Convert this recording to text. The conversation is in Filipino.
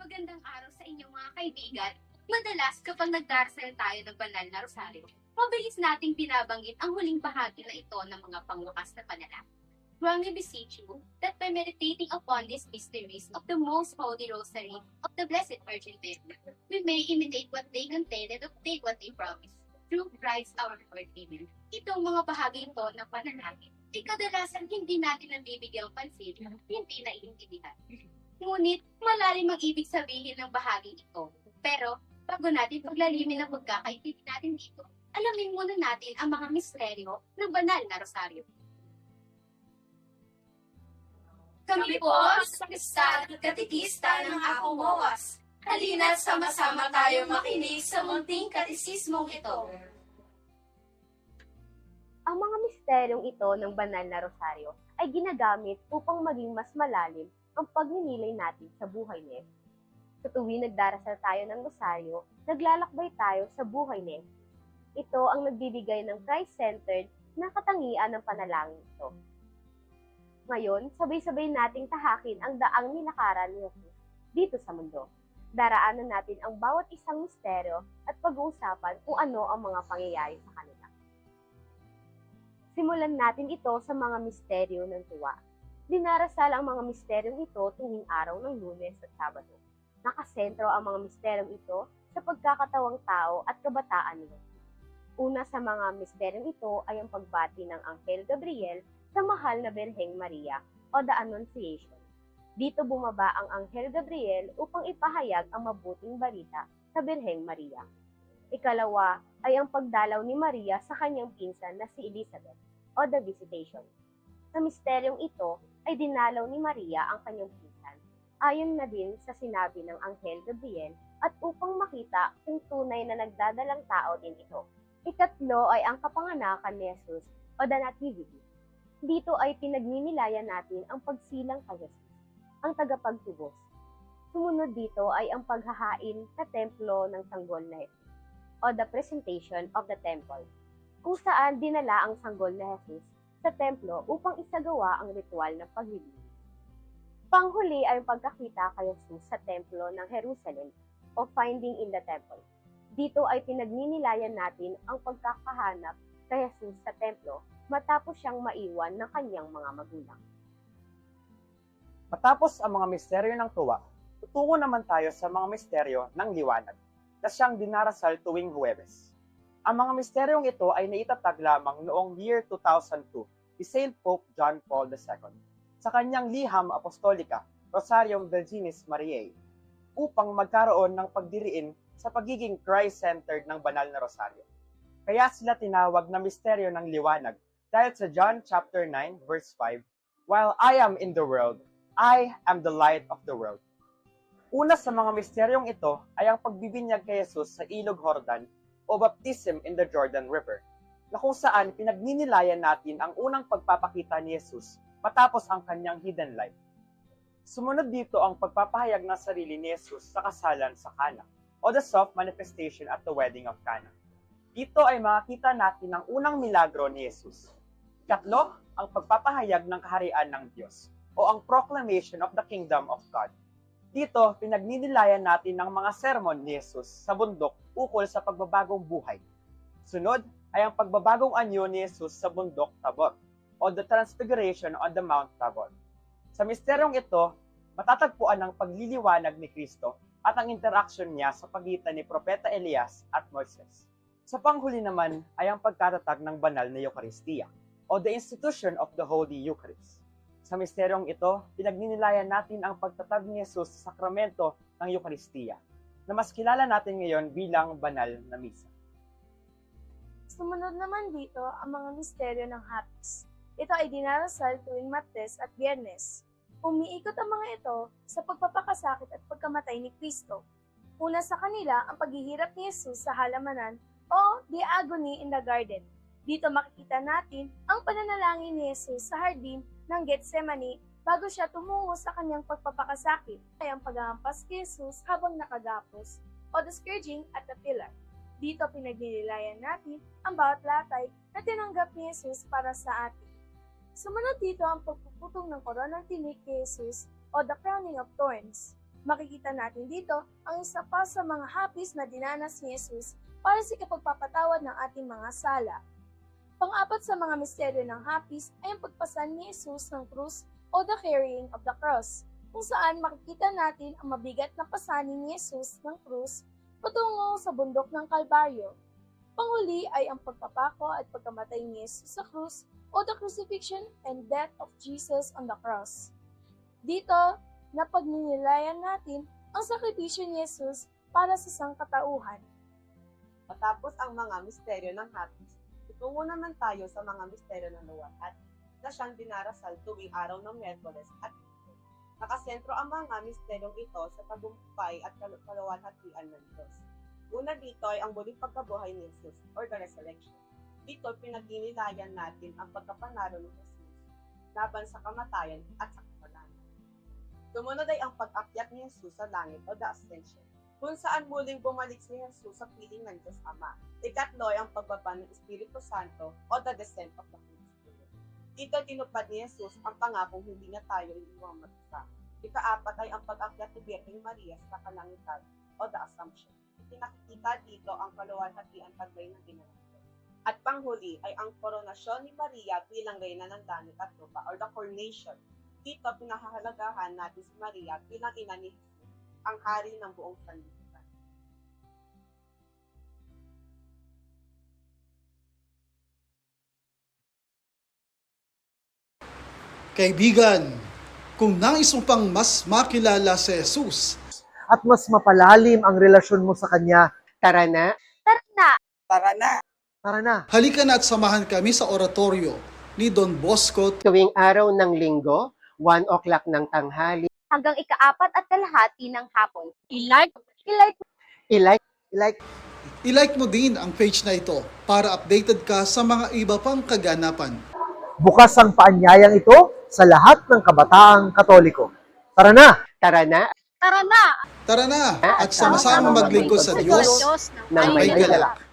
Magandang araw sa inyong mga kaibigan. Madalas kapag nagdarasal tayo ng banal na rosaryo, mabilis nating binabanggit ang huling bahagi na ito ng mga pangwakas na panalangin. Wrongly beseech you that by meditating upon these mysteries of the most holy rosary of the Blessed Virgin Mary, we may imitate what they contain and obtain what they promise. Through Christ our Lord. Amen. Itong mga bahagi ito ng panalangin, ay kadalasan hindi natin nabibigyang pansin, hindi naiintindihan. Ngunit malalim ang ibig sabihin ng bahagi ito. Pero bago natin paglalimin ang pagkakaintindi natin dito, alamin muna natin ang mga misteryo ng banal na rosaryo. Kami po sa Kristal Katikista ng Akong Owas. Halina't sama-sama tayo makinig sa munting katisismong ito. Ang mga misteryong ito ng banal na rosaryo ay ginagamit upang maging mas malalim ang pagninilay natin sa buhay ni Jesus. Sa tuwing nagdarasal tayo ng rosaryo, naglalakbay tayo sa buhay ni Jesus. Ito ang nagbibigay ng Christ-centered na katangian ng panalangin ito. Ngayon, sabay-sabay nating tahakin ang daang nilakaran ni Jesus dito sa mundo. Daraanan natin ang bawat isang misteryo at pag-uusapan kung ano ang mga pangyayari sa kanila. Simulan natin ito sa mga misteryo ng tuwa. Dinarasal ang mga misteryong ito tuwing araw ng lunes at sabado. Nakasentro ang mga misteryong ito sa pagkakatawang tao at kabataan nila. Una sa mga misteryong ito ay ang pagbati ng Anghel Gabriel sa mahal na Birheng Maria o the Annunciation. Dito bumaba ang Anghel Gabriel upang ipahayag ang mabuting balita sa Birheng Maria. Ikalawa ay ang pagdalaw ni Maria sa kanyang pinsan na si Elizabeth o the Visitation. Sa misteryong ito ay dinalaw ni Maria ang kanyang pinsan, ayon na din sa sinabi ng Anghel Gabriel at upang makita kung tunay na nagdadalang tao din ito. Ikatlo ay ang kapanganakan ni Jesus o the Nativity. Dito ay pinagninilayan natin ang pagsilang kay Jesus, ang tagapagtubos. Sumunod dito ay ang paghahain sa templo ng sanggol na Jesus, o the presentation of the temple, kung saan dinala ang sanggol na Jesus sa templo upang isagawa ang ritual ng paglilinis. Panghuli ay ang pagkakita kay Jesus sa templo ng Jerusalem o finding in the temple. Dito ay pinagninilayan natin ang pagkakahanap kay Jesus sa templo matapos siyang maiwan ng kanyang mga magulang. Matapos ang mga misteryo ng tuwa, tutungo naman tayo sa mga misteryo ng liwanag na siyang dinarasal tuwing Huwebes. Ang mga misteryong ito ay naitatag lamang noong year 2002 ni St. Pope John Paul II sa kanyang liham apostolika, Rosarium Virginis Mariae, upang magkaroon ng pagdiriin sa pagiging Christ-centered ng banal na rosaryo. Kaya sila tinawag na misteryo ng liwanag dahil sa John chapter 9 verse 5, While I am in the world, I am the light of the world. Una sa mga misteryong ito ay ang pagbibinyag kay Jesus sa Ilog Jordan o Baptism in the Jordan River, na kung saan pinagninilayan natin ang unang pagpapakita ni Jesus matapos ang kanyang hidden life. Sumunod dito ang pagpapahayag ng sarili ni Jesus sa kasalan sa Cana o the soft manifestation at the wedding of Cana. Dito ay makita natin ang unang milagro ni Jesus. Katlo, ang pagpapahayag ng kaharian ng Diyos o ang proclamation of the kingdom of God. Dito, pinagninilayan natin ang mga sermon ni Jesus sa bundok ukol sa pagbabagong buhay. Sunod ay ang pagbabagong anyo ni Jesus sa bundok Tabor o the transfiguration on the Mount Tabor. Sa misteryong ito, matatagpuan ang pagliliwanag ni Kristo at ang interaksyon niya sa pagitan ni Propeta Elias at Moises. Sa panghuli naman ay ang pagkatatag ng banal na Eucharistia o the institution of the Holy Eucharist. Sa misteryong ito, pinagninilayan natin ang pagtatag ni Jesus sa sakramento ng Eucharistia, na mas kilala natin ngayon bilang banal na misa. Sumunod naman dito ang mga misteryo ng hapis. Ito ay dinarasal tuwing Martes at Biyernes. Umiikot ang mga ito sa pagpapakasakit at pagkamatay ni Kristo. Una sa kanila ang paghihirap ni Jesus sa halamanan o the agony in the garden. Dito makikita natin ang pananalangin ni Jesus sa hardin ng Gethsemane bago siya tumungo sa kanyang pagpapakasakit ay ang paghahampas kay Jesus habang nakagapos o the scourging at the pillar. Dito pinagninilayan natin ang bawat latay na tinanggap ni Jesus para sa atin. Sumunod dito ang pagpuputong ng koronang tinik kay Jesus o the crowning of thorns. Makikita natin dito ang isa pa sa mga hapis na dinanas ni Jesus para sa kapagpapatawad ng ating mga sala. Pang-apat sa mga misteryo ng hapis ay ang pagpasan ni Jesus ng krus o the carrying of the cross, kung saan makikita natin ang mabigat na pasanin ni Jesus ng krus patungo sa bundok ng Kalbaryo. Panghuli ay ang pagpapako at pagkamatay ni Jesus sa krus o the crucifixion and death of Jesus on the cross. Dito, napagninilayan natin ang sakripisyo ni Jesus para sa sangkatauhan. Matapos ang mga misteryo ng hapis, tutungo naman tayo sa mga misteryo ng luwalhati na siyang dinarasal tuwing araw ng Miyerkules at. Nakasentro ang mga misteryong ito sa tagumpay at kal- kaluwalhatian ng Diyos. Una dito ay ang muling pagkabuhay ni Jesus or the resurrection. Dito pinagninilayan natin ang pagkapanalo ni Jesus laban sa kamatayan at sa kasalanan. Sumunod ay ang pag-akyat ni Jesus sa langit o the ascension kung saan muling bumalik si Jesus sa piling ng Diyos Ama. Ikatlo ay ang pagbaba ng Espiritu Santo o the descent of the Holy Spirit. Dito tinupad ni Jesus ang pangakong hindi niya tayo iniwang mag-isa. Ikaapat ay ang pag-akyat ni Birheng Maria sa kalangitan o the Assumption. Pinakikita dito ang kaluwalhatian pagbay ng ginanap. At panghuli ay ang koronasyon ni Maria bilang reyna ng langit at lupa or the coronation. Dito pinahahalagahan natin si Maria bilang ina ni Jesus ang hari ng buong sanlibutan. Kaibigan, kung nais mo pang mas makilala si Jesus, at mas mapalalim ang relasyon mo sa Kanya, tara na, Tara na! Tara na! tara na. halika na at samahan kami sa oratorio ni Don Bosco tuwing araw ng linggo, 1 o'clock ng tanghali. Hanggang ikaapat at kalahati ng hapon. I-like I-like I-like Like, I-like mo din ang page na ito para updated ka sa mga iba pang kaganapan. bukas ang paanyayang ito sa lahat ng kabataang katoliko. Tara na! tara na Tara na! Tara na at sama-sama maglingkod sa Diyos ng may may galak. galak.